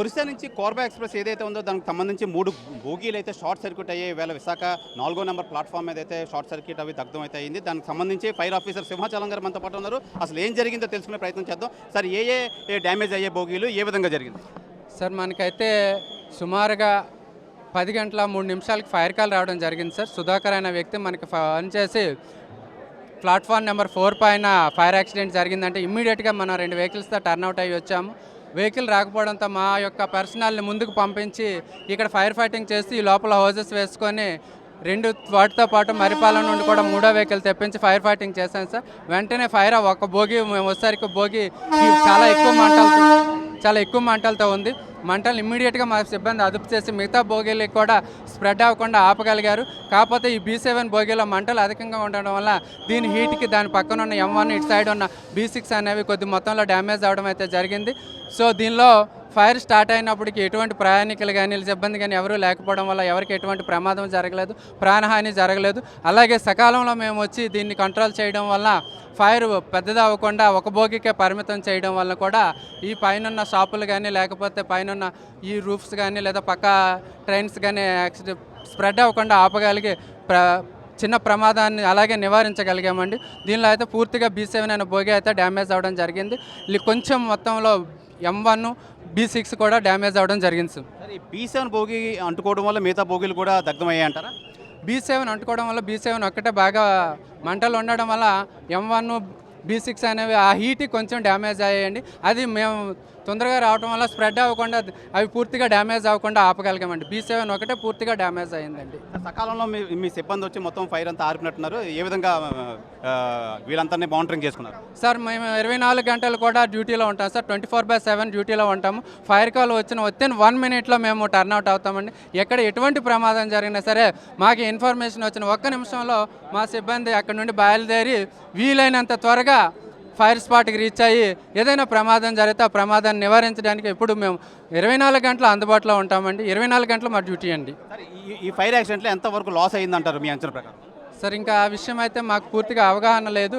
ఒరిస్సా నుంచి కోర్బా ఎక్స్ప్రెస్ ఏదైతే ఉందో దానికి సంబంధించి మూడు బోగీలు అయితే షార్ట్ సర్క్యూట్ అయ్యాయి. వేళ విశాఖ నాలుగో నెంబర్ ప్లాట్ఫామ్ మీద అయితే షార్ట్ సర్క్యూట్ అవి దగ్ధం అయితే అయింది. దానికి సంబంధించి ఫైర్ ఆఫీసర్ సింహాచలం గారు మనతో పాటు ఉన్నారు. అసలు ఏం జరిగిందో తెలుసుకునే ప్రయత్నం చేద్దాం. సార్ ఏ ఏ డ్యామేజ్ అయ్యే బోగీలు ఏ విధంగా జరిగింది? సార్ మనకైతే సుమారుగా పది గంటల మూడు నిమిషాలకి ఫైర్ కాల్ రావడం జరిగింది సార్. సుధాకర్ అనే వ్యక్తి మనకి ఫోన్ చేసి ప్లాట్ఫామ్ నెంబర్ ఫోర్ పైన ఫైర్ యాక్సిడెంట్ జరిగిందంటే ఇమ్మీడియట్గా మనం రెండు వెహికల్స్తో టర్న్అవుట్ అయ్యి వచ్చాము. వెహికల్ రాకపోవడంతో మా యొక్క పర్సనల్ని ముందుకు పంపించి ఇక్కడ ఫైర్ ఫైటింగ్ చేసి ఈ లోపల హౌజెస్ వేసుకొని రెండు వాటితో పాటు మరిపాలెం నుండి కూడా మూడో వెహికల్ తెప్పించి ఫైర్ ఫైటింగ్ చేశాను సార్. వెంటనే ఫైర్ ఒక భోగి మేము వచ్చేసరికి భోగి చాలా ఎక్కువ మంటలతో చాలా ఎక్కువ మంటలతో ఉంది. మంటలు ఇమ్మీడియట్గా మా సిబ్బంది అదుపు చేసి మిగతా భోగిలకి కూడా స్ప్రెడ్ అవ్వకుండా ఆపగలిగారు. కాకపోతే ఈ బీ సెవెన్ భోగిలో మంటలు అధికంగా ఉండడం వల్ల దీని హీట్కి దాని పక్కన ఉన్న ఎం వన్ ఇటు సైడ్ ఉన్న బీ సిక్స్ అనేవి కొద్ది మొత్తంలో డ్యామేజ్ అవడం అయితే జరిగింది. సో దీనిలో ఫైర్ స్టార్ట్ అయినప్పటికీ ఎటువంటి ప్రయాణికులు కానీ సిబ్బంది కానీ ఎవరూ లేకపోవడం వల్ల ఎవరికి ఎటువంటి ప్రమాదం జరగలేదు ప్రాణహాని జరగలేదు. అలాగే సకాలంలో మేము వచ్చి దీన్ని కంట్రోల్ చేయడం వల్ల ఫైర్ పెద్దది అవ్వకుండా ఒక భోగికే పరిమితం చేయడం వల్ల కూడా ఈ పైనున్న షాపులు కానీ లేకపోతే పైన పైనున్న ఈ రూఫ్స్ కానీ లేదా పక్క ట్రైన్స్ కానీ యాక్సిడెంట్ స్ప్రెడ్ అవ్వకుండా ఆపగలిగే ప్ర చిన్న ప్రమాదాన్ని అలాగే నివారించగలిగామండి. దీనిలో అయితే పూర్తిగా బీ సెవెన్ అనే భోగి అయితే డ్యామేజ్ అవ్వడం జరిగింది. ఇది కొంచెం మొత్తంలో ఎం వన్ బీ సిక్స్ కూడా డ్యామేజ్ అవ్వడం జరిగింది సార్. బీ సెవెన్ భోగి అంటుకోవడం వల్ల మిగతా భోగిలు కూడా దగ్ధమయ్యాయి అంటారా? బీ సెవెన్ అంటుకోవడం వల్ల బీ సెవెన్ ఒక్కటే బాగా మంటలు ఉండడం వల్ల ఎం వన్ బీ సిక్స్ అనేవి ఆ హీట్ కొంచెం డ్యామేజ్ అయ్యాయండి. అది మేము తొందరగా రావడం వల్ల స్ప్రెడ్ అవ్వకుండా అవి పూర్తిగా డ్యామేజ్ అవ్వకుండా ఆపగలిగామండి. బీ సెవెన్ ఒకటే పూర్తిగా డ్యామేజ్ అయ్యిందండి సకాలంలో మీ మీ సిబ్బంది వచ్చి మొత్తం ఫైర్ అంతా ఆర్పినట్టున్నారు. ఏ విధంగా వీళ్ళందరినీ మానిటరింగ్ చేసుకున్నారు? సార్ మేము ఇరవై నాలుగు గంటలు కూడా డ్యూటీలో ఉంటాం sir. Twenty four by seven డ్యూటీలో ఉంటాము. ఫైర్ కాల్ వచ్చిన విత్ వన్ మినిట్లో మేము టర్న్అవుట్ అవుతామండి. ఎక్కడ ఎటువంటి ప్రమాదం జరిగినా సరే మాకు ఇన్ఫర్మేషన్ వచ్చిన ఒక్క నిమిషంలో మా సిబ్బంది అక్కడ నుండి బయలుదేరి వీలైనంత త్వరగా ఫైర్ స్పాట్కి రీచ్ అయ్యి ఏదైనా ప్రమాదం జరిగితే ఆ ప్రమాదాన్ని నివారించడానికి ఎప్పుడు మేము ఇరవై నాలుగు గంటలు అందుబాటులో ఉంటామండి. ఇరవై నాలుగు గంటలు మా డ్యూటీ అండి. ఈ ఫైర్ యాక్సిడెంట్లో ఎంతవరకు లాస్ అయిందంటారు మీ అంచనా ప్రకారం? సార్ ఇంకా ఆ విషయం అయితే మాకు పూర్తిగా అవగాహన లేదు.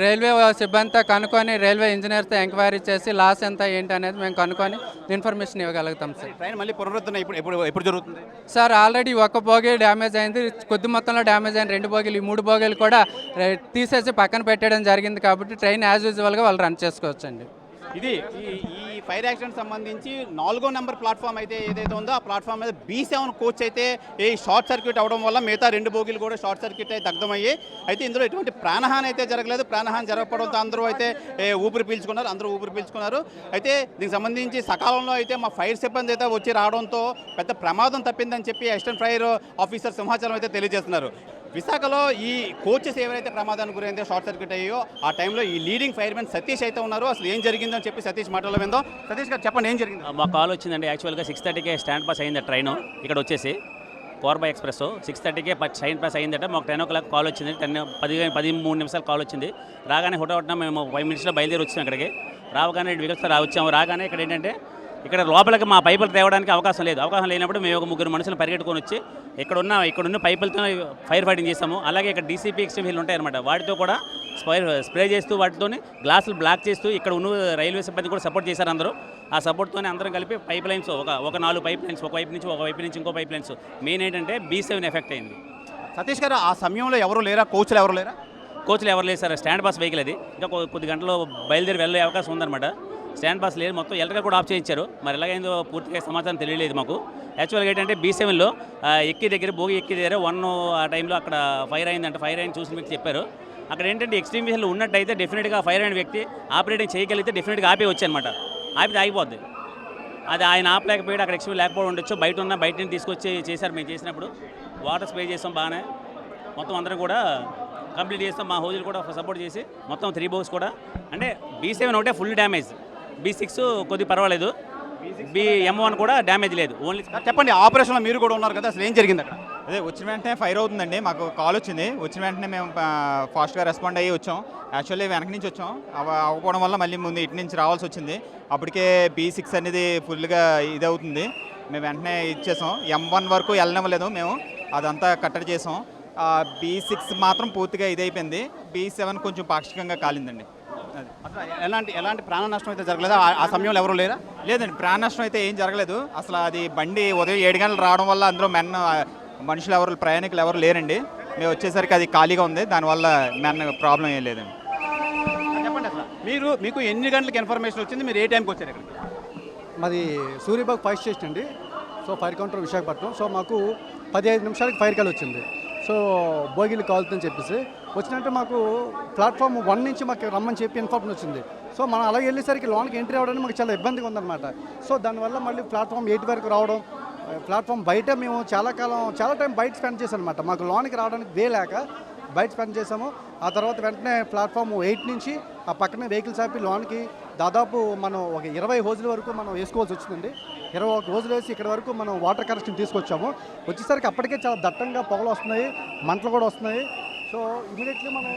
రైల్వే సిబ్బందితో కనుక్కొని రైల్వే ఇంజనీర్తో ఎంక్వైరీ చేసి లాస్ ఎంత ఏంటి అనేది మేము కనుక్కొని ఇన్ఫర్మేషన్ ఇవ్వగలుగుతాం సార్. ట్రైన్ మళ్ళీ పునరుద్ధరణ ఇప్పుడు ఎప్పుడు ఎప్పుడు జరుగుతుంది? సార్ ఆల్రెడీ ఒక బోగి డ్యామేజ్ అయింది. కొద్ది మొత్తంలో డ్యామేజ్ అయిన రెండు బోగీలు ఈ మూడు బోగీలు కూడా తీసేసి పక్కన పెట్టడం జరిగింది కాబట్టి ట్రైన్ యాజ్ యూజువల్గా వాళ్ళు రన్ చేసుకోవచ్చండి. ఇది ఈ ఈ ఫైర్ యాక్సిడెంట్ సంబంధించి నాలుగో నెంబర్ ప్లాట్ఫామ్ అయితే ఏదైతే ఉందో ఆ ప్లాట్ఫామ్ మీద బీ సెవెన్ కోచ్ అయితే ఈ షార్ట్ సర్క్యూట్ అవడం వల్ల మిగతా రెండు బోగీలు కూడా షార్ట్ సర్క్యూట్ అయితే దగ్ధమయ్యాయి. అయితే ఇందులో ఎటువంటి ప్రాణహాని అయితే జరగలేదు. ప్రాణహాని జరగకపోవడంతో అందరూ అయితే ఊపిరి పీల్చుకున్నారు. అందరూ ఊపిరి పీల్చుకున్నారు. అయితే దీనికి సంబంధించి సకాలంలో అయితే మా ఫైర్ సిబ్బంది అయితే వచ్చి రావడంతో పెద్ద ప్రమాదం తప్పిందని చెప్పి అసిస్టెంట్ ఫైర్ ఆఫీసర్ సింహాచలం అయితే తెలియజేస్తున్నారు. విశాఖలో ఈ కోచెస్ ఎవరైతే ప్రమాదానికి గురైందో షార్ట్ సర్క్యూట్ అయ్యో ఆ టైంలో ఈ లీడింగ్ ఫైర్మెన్ సతీష్ అయితే ఉన్నారు. అసలు ఏం జరిగిందో అని చెప్పి సతీష్ మాటల్లో విందో. సతీష్ గారు చెప్పండి ఏం జరిగింది? మా కాల్ వచ్చిందండి. యాక్చువల్గా సిక్స్ థర్టీకే స్టాండ్ పాస్ అయింది ట్రైన్. ఇక్కడ వచ్చేసి కోర్బా ఎక్స్ప్రెస్. సిక్స్ థర్టీకే స్టైన్ పాస్ అయిందట. మాకు టెన్ ఓ క్లాక్ కాల్ వచ్చింది. టెన్ పది పది మూడు నిమిషాలు కాల్ వచ్చింది. రాగానే హుటా మేము ఫైవ్ మినిట్స్లో బయలుదేరి వచ్చాం ఇక్కడికి. రాగానే వెహికల్స్ రా వచ్చాము. రాగానే ఇక్కడ ఏంటంటే ఇక్కడ లోపలికి మా పైపులు తేవడానికి అవకాశం లేదు. అవకాశం లేనప్పుడు మేము ఒక ముగ్గురు మనుషులు పరిగెట్టుకొని వచ్చి ఇక్కడ ఉన్న ఇక్కడ ఉన్న పైపులతో ఫైర్ ఫైటింగ్ చేస్తాము. అలాగే ఇక్కడ డీసీపీ ఎక్స్ట్రీమ్ ఉంటాయన్నమాట వాటితో కూడా స్పైర్ స్ప్రే చేస్తూ వాటితో గ్లాసులు బ్లాక్ చేస్తూ ఇక్కడ ఉన్న రైల్వే సిబ్బంది కూడా సపోర్ట్ చేశారు అందరూ. ఆ సపోర్ట్తోనే అందరం కలిపి పైప్ లైన్స్ ఒక ఒక నాలుగు పైప్ లైన్స్ ఒక వైపు నుంచి ఒక వైపు నుంచి ఇంకో పైప్ లైన్స్. మెయిన్ ఏంటంటే బీ సెవెన్ ఎఫెక్ట్ అయింది. సతీష్ గారు ఆ సమయంలో ఎవరు లేరా? కోచ్లు ఎవరు లేరా? కోచ్లు ఎవరు లేదు సార్. స్టాండ్ బస్ వెహికల్ అది. ఇంకా కొద్ది గంటలో బయలుదేరి వెళ్ళే అవకాశం ఉందన్నమాట. స్టాండ్ బస్ లేదు. మొత్తం ఎలక్ట్రికల్ కూడా ఆఫ్ చేయించారు. మరి ఎలాగైందో పూర్తిగా సమాచారం తెలియలేదు మాకు. యాక్చువల్గా ఏంటంటే బీ సెవెన్లో ఎక్కి దగ్గర భోగి ఎక్కి దగ్గర వన్ ఆ టైంలో అక్కడ ఫైర్ అయిందంట. ఫైర్ అయింది చూసిన వ్యక్తి చెప్పారు. అక్కడ ఏంటంటే ఎక్స్ట్రీమ్ విషయంలో ఉన్నట్టయితే డెఫినెట్గా ఫైర్ అయిన వ్యక్తి ఆపరేటింగ్ చేయగలిగితే డెఫినెట్గా ఆపే వచ్చి అనమాట ఆపితే ఆగిపోద్ది. అది ఆయన ఆపలేకపోయాడు. అక్కడ ఎక్స్ట్రీమ్ లేకపోవడం ఉండొచ్చు. బయట ఉన్న బయట తీసుకొచ్చి చేశారు మేము చేసినప్పుడు. వాటర్ స్ప్రే చేస్తాం బాగానే. మొత్తం అందరం కూడా కంప్లీట్ చేస్తాం. మా హోజులు కూడా సపోర్ట్ చేసి మొత్తం త్రీ బోక్స్ కూడా. అంటే బీ సెవెన్ ఒకటే ఫుల్ డ్యామేజ్. బీ సిక్స్ కొద్ది పర్వాలేదు. బీ ఎం వన్ కూడా డ్యామేజ్ లేదు. ఓన్లీ చెప్పండి ఆపరేషన్లో మీరు కూడా ఉన్నారు కదా అసలు ఏం జరిగింది అక్కడ? అదే వచ్చిన వెంటనే ఫైర్ అవుతుందండి మాకు కాల్ వచ్చింది. వచ్చిన వెంటనే మేము ఫాస్ట్గా రెస్పాండ్ అయ్యి వచ్చాం. యాక్చువల్లీ వెనక నుంచి వచ్చాం. అవ అవ్వకపోవడం వల్ల మళ్ళీ ముందు ఇటు నుంచి రావాల్సి వచ్చింది. అప్పటికే బీ సిక్స్ అనేది ఫుల్గా ఇది అవుతుంది మేము వెంటనే ఇచ్చేసాం. ఎం వన్ వరకు వెళ్ళనివ్వలేదు మేము. అదంతా కట్టడి చేసాం. బీ సిక్స్ మాత్రం పూర్తిగా ఇది అయిపోయింది బీ సెవెన్ కొంచెం పాక్షికంగా కాలిందండి. ఎలాంటి ఎలాంటి ప్రాణ నష్టం అయితే జరగలేదా? ఆ- సమయంలో ఎవరు లేరా? లేదండి ప్రాణ నష్టం అయితే ఏం జరగలేదు. అసలు అది బండి ఉదయం ఏడు గంటలు రావడం వల్ల అందులో మెన్ మనుషులు ఎవరు ప్రయాణికులు ఎవరు లేరండి. మేము వచ్చేసరికి అది ఖాళీగా ఉంది. దానివల్ల మెన్ ప్రాబ్లం ఏం లేదండి. చెప్పండి అసలు. మీరు మీకు ఎన్ని గంటలకు ఇన్ఫర్మేషన్ వచ్చింది? మీరు ఏ టైంకి వచ్చారు ఇక్కడికి? మాది సూర్యబాగ్ ఫైర్ స్టేషన్ అండి. So fire counter Visakhapatnam. So మాకు పదిహేను నిమిషాలకి ఫైర్ కాల్ వచ్చింది. సో భోగిలు కాలుతుందని చెప్పేసి వచ్చినట్టు మాకు ప్లాట్ఫామ్ వన్ నుంచి మాకు రమ్మని చెప్పి ఇన్ఫార్మేషన్ వచ్చింది. సో మనం అలా వెళ్ళేసరికి లోన్కి ఎంట్రీ అవ్వడానికి మాకు చాలా ఇబ్బందిగా ఉందన్నమాట. సో దానివల్ల మళ్ళీ ప్లాట్ఫామ్ ఎయిట్ వరకు రావడం ప్లాట్ఫామ్ బయట మేము చాలా కాలం చాలా టైం బయట స్పెండ్ చేశాం అనమాట మాకు లోన్కి రావడానికి వే లేక బయట స్పెండ్ చేసాము ఆ తర్వాత వెంటనే ప్లాట్ఫామ్ ఎయిట్ నుంచి ఆ పక్కనే వెహికల్స్ ఆపి లోన్కి దాదాపు మనం ఒక ఇరవై హోజుల వరకు మనం వేసుకోవాల్సి వచ్చిందండి. ఇరవై ఒక రోజులు వేసి ఇక్కడ వరకు మనం వాటర్ కనెక్షన్ తీసుకొచ్చాము. వచ్చేసరికి అప్పటికే చాలా దట్టంగా పొగలు వస్తున్నాయి మంటలు కూడా వస్తున్నాయి. సో ఇమీడియట్లీ మనం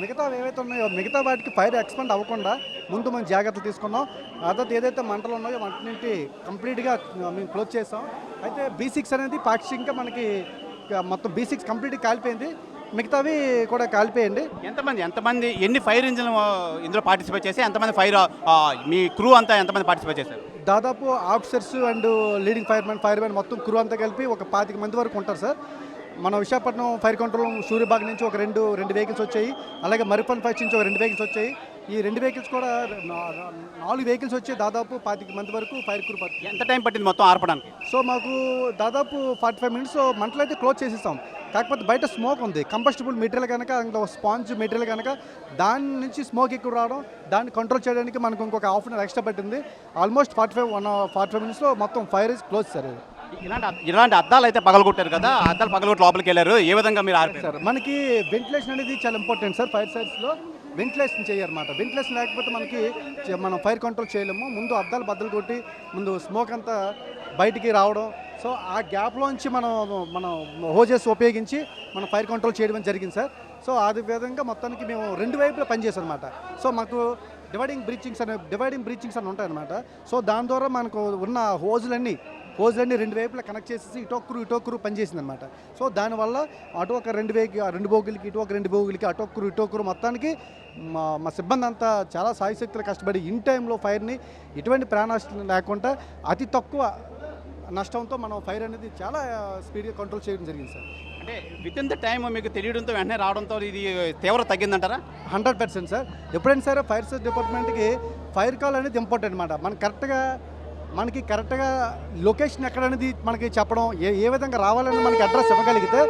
మిగతా ఏవైతే ఉన్నాయో మిగతా వాటికి ఫైర్ ఎక్స్పెండ్ అవ్వకుండా ముందు మనం జాగ్రత్తలు తీసుకున్నాం. ఆ తర్వాత ఏదైతే మంటలు ఉన్నాయో వాటిని కంప్లీట్గా మేము క్లోజ్ చేసాం. అయితే బీ సిక్స్ అనేది పాక్షికంగా మనకి మొత్తం బీ సిక్స్ కంప్లీట్గా కాలిపోయింది. మిగతావి కూడా కాలిపోయండి. ఎంతమంది ఎంతమంది ఎన్ని ఫైర్ ఇంజిన్ ఇందులో పార్టిసిపేట్ చేసి ఎంతమంది ఫైర్ మీ క్రూ అంతా ఎంతమంది పార్టిసిపేట్ చేశారు? దాదాపు officers and leading firemen firemen మొత్తం క్రూ అంతా కలిపి ఒక పాతిక మంది వరకు ఉంటారు సార్. మన విశాఖపట్నం ఫైర్ కంట్రోల్ సూర్యబాగ్ నుంచి ఒక రెండు రెండు వెహికల్స్ వచ్చాయి. అలాగే మరిపన్ ఫైర్ నుంచి ఒక రెండు వెహికల్స్ వచ్చాయి. ఈ రెండు వెహికల్స్ కూడా నాలుగు వెహికల్స్ వచ్చి దాదాపు పాతిక మంది వరకు ఫైర్ క్రూ ఎంత టైం పట్టింది మొత్తం ఆర్పడానికి? సో మాకు దాదాపు ఫార్టీ ఫైవ్ మినిట్స్ మంటలు అయితే క్లోజ్ చేసేస్తాం కాకపోతే బయట స్మోక్ ఉంది. కంబస్టబుల్ మెటీరియల్ కనుక అందులో స్పాంజ్ మెటీరియల్ కనుక దాని నుంచి స్మోక్ ఎక్కువ రావడం దాన్ని కంట్రోల్ చేయడానికి మనకు ఇంకొక హాఫ్ అన్ అవర్ ఎక్స్ట్రా పట్టింది. Almost forty five one forty five మినిట్స్లో మొత్తం ఫైర్ ఇస్ క్లోజ్ సార్ ఇలాంటి ఇలాంటి అద్దాలు అయితే పగలగొట్టారు కదా అద్దాలు పగలగొట్టి లోపలికి వెళ్ళారు. ఏ విధంగా మీరు ఆర్పారు సార్ మనకి వెంటిలేషన్ అనేది చాలా ఇంపార్టెంట్ సార్ ఫైర్ సైడ్స్లో వెంటిలేషన్ చేయరన్నమాట. వెంటిలేషన్ లేకపోతే మనకి మనం ఫైర్ కంట్రోల్ చేయలేము. ముందు అద్దాలు బద్దలు కొట్టి ముందు స్మోక్ అంతా బయటికి రావడం. సో ఆ గ్యాప్లోంచి మనం మనం హోజెస్ ఉపయోగించి మనం ఫైర్ కంట్రోల్ చేయడం జరిగింది సార్. సో అది విధంగా మొత్తానికి మేము రెండు వైపులా పనిచేసాం అనమాట సో మాకు డివైడింగ్ బ్రీచింగ్స్ అనే డివైడింగ్ బ్రీచింగ్స్ అని ఉంటాయన్నమాట. సో దాని ద్వారా మనకు ఉన్న హోజులన్నీ హోజులన్నీ రెండు వైపులా కనెక్ట్ చేసేసి ఇటొక్కరు ఇటొక్కరు పనిచేసింది అనమాట సో దానివల్ల అటు ఒక రెండు వేగి రెండు బోగులకి ఇటు ఒక రెండు బోగులకి అటొక్కరు ఇటొక్కరు మొత్తానికి మా మా సిబ్బంది అంతా చాలా సాయశక్తులు కష్టపడి ఇన్ టైంలో ఫైర్ని ఎటువంటి ప్రాణాష్టం లేకుండా అతి తక్కువ నష్టంతో మనం ఫైర్ అనేది చాలా స్పీడ్గా కంట్రోల్ చేయడం జరిగింది సార్. అంటే విత్ ఇన్ ద టైం మీకు తెలియడంతో వెంటనే రావడంతో ఇది తీవ్ర తగ్గిందంటారా? Hundred percent sir. ఎప్పుడైనా సరే ఫైర్ సర్వీస్ డిపార్ట్మెంట్కి ఫైర్ కాల్ అనేది ఇంపార్టెంట్ అనమాట మనం కరెక్ట్గా మనకి కరెక్ట్గా లొకేషన్ ఎక్కడ అనేది మనకి చెప్పడం ఏ ఏ విధంగా రావాలని మనకి అడ్రస్ ఇవ్వగలిగితే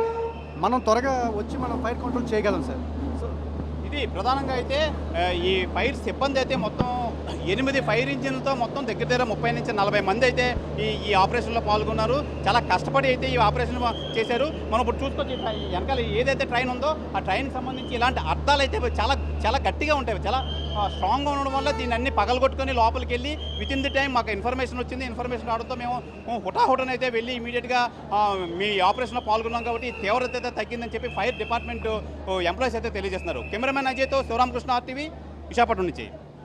మనం త్వరగా వచ్చి మనం ఫైర్ కంట్రోల్ చేయగలం సార్. సో ఇది ప్రధానంగా అయితే ఈ ఫైర్ సిబ్బంది అయితే మొత్తం ఎనిమిది ఫైర్ ఇంజిన్లతో మొత్తం దగ్గర దగ్గర ముప్పై నుంచి నలభై మంది అయితే ఈ ఈ ఆపరేషన్లో పాల్గొన్నారు. చాలా కష్టపడి అయితే ఈ ఆపరేషన్ చేశారు. మనం ఇప్పుడు చూసుకోవచ్చు వెనకాల ఏదైతే ట్రైన్ ఉందో ఆ ట్రైన్కి సంబంధించి ఇలాంటి అర్థాలు అయితే చాలా చాలా గట్టిగా ఉంటాయి. చాలా స్ట్రాంగ్గా ఉండడం వల్ల దీన్ని అన్ని పగలగొట్టుకొని లోపలికి వెళ్ళి విత్ ఇన్ ది టైం మాకు ఇన్ఫర్మేషన్ వచ్చింది. ఇన్ఫర్మేషన్ రావడంతో మేము హుటాహుటన్ అయితే వెళ్ళి ఇమీడియట్గా మీ ఆపరేషన్లో పాల్గొన్నాం కాబట్టి తీవ్రత అయితే తగ్గిందని చెప్పి ఫైర్ డిపార్ట్మెంట్ ఎంప్లాయీస్ అయితే తెలియజేస్తున్నారు. కెమెరామెన్ అజయ్తో శివరామకృష్ణ ఆర్టీవీ విశాఖపట్నం నుంచి.